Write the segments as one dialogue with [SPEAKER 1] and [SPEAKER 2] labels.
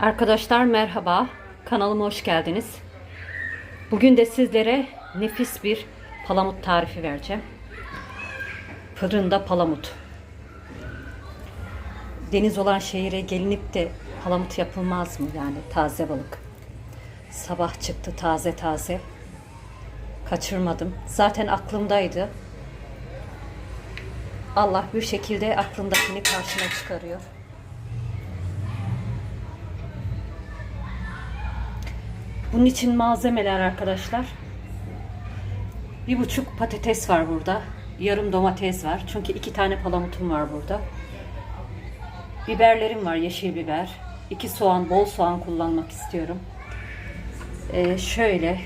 [SPEAKER 1] Arkadaşlar merhaba. Kanalıma hoş geldiniz. Bugün de sizlere nefis bir palamut tarifi vereceğim. Fırında palamut. Deniz olan şehire gelinip de palamut yapılmaz mı yani taze balık? Sabah çıktı taze taze. Kaçırmadım. Zaten aklımdaydı. Allah bir şekilde aklımdakini karşıma çıkarıyor. Bunun için malzemeler arkadaşlar. Bir buçuk patates var burada. Yarım domates var. Çünkü iki tane palamutum var burada. Biberlerim var. Yeşil biber. İki soğan, bol soğan kullanmak istiyorum. Ee, şöyle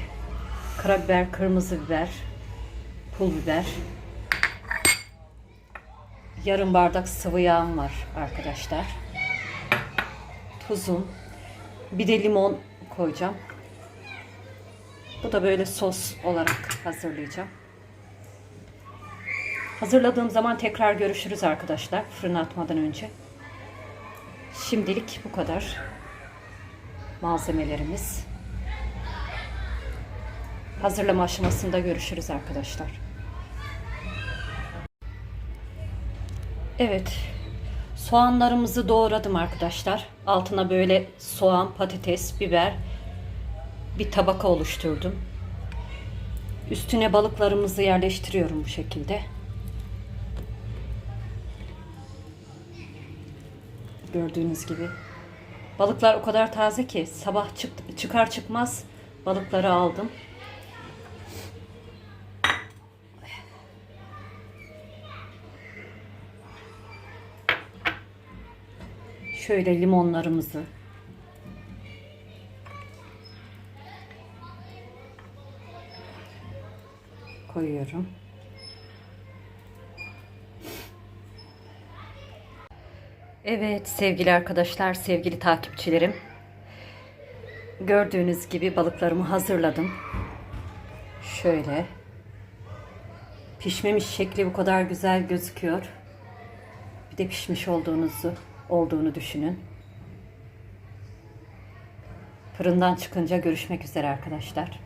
[SPEAKER 1] karabiber, kırmızı biber, pul biber. Yarım bardak sıvı yağım var arkadaşlar. Tuzum. Bir de limon koyacağım. Bu da böyle sos olarak hazırlayacağım. Hazırladığım zaman tekrar görüşürüz arkadaşlar. Fırına atmadan önce. Şimdilik bu kadar. Malzemelerimiz. Hazırlama aşamasında görüşürüz arkadaşlar. Evet. Soğanlarımızı doğradım arkadaşlar. Altına böyle soğan, patates, biber, bir tabaka oluşturdum. Üstüne balıklarımızı yerleştiriyorum bu şekilde. Gördüğünüz gibi. Balıklar o kadar taze ki sabah çık çıkar çıkmaz balıkları aldım. Şöyle limonlarımızı koyuyorum. Evet sevgili arkadaşlar, sevgili takipçilerim. Gördüğünüz gibi balıklarımı hazırladım. Şöyle. Pişmemiş şekli bu kadar güzel gözüküyor. Bir de pişmiş olduğunuzu olduğunu düşünün. Fırından çıkınca görüşmek üzere arkadaşlar.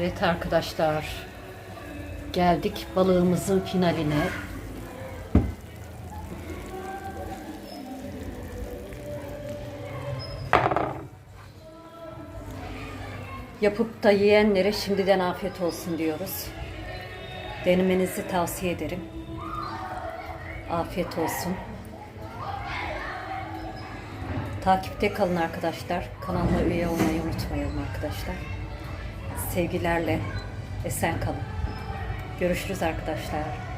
[SPEAKER 1] Evet arkadaşlar. Geldik balığımızın finaline. Yapıp da yiyenlere şimdiden afiyet olsun diyoruz. Denemenizi tavsiye ederim. Afiyet olsun. Takipte kalın arkadaşlar. Kanalıma üye olmayı unutmayın arkadaşlar. Sevgilerle esen kalın. Görüşürüz arkadaşlar.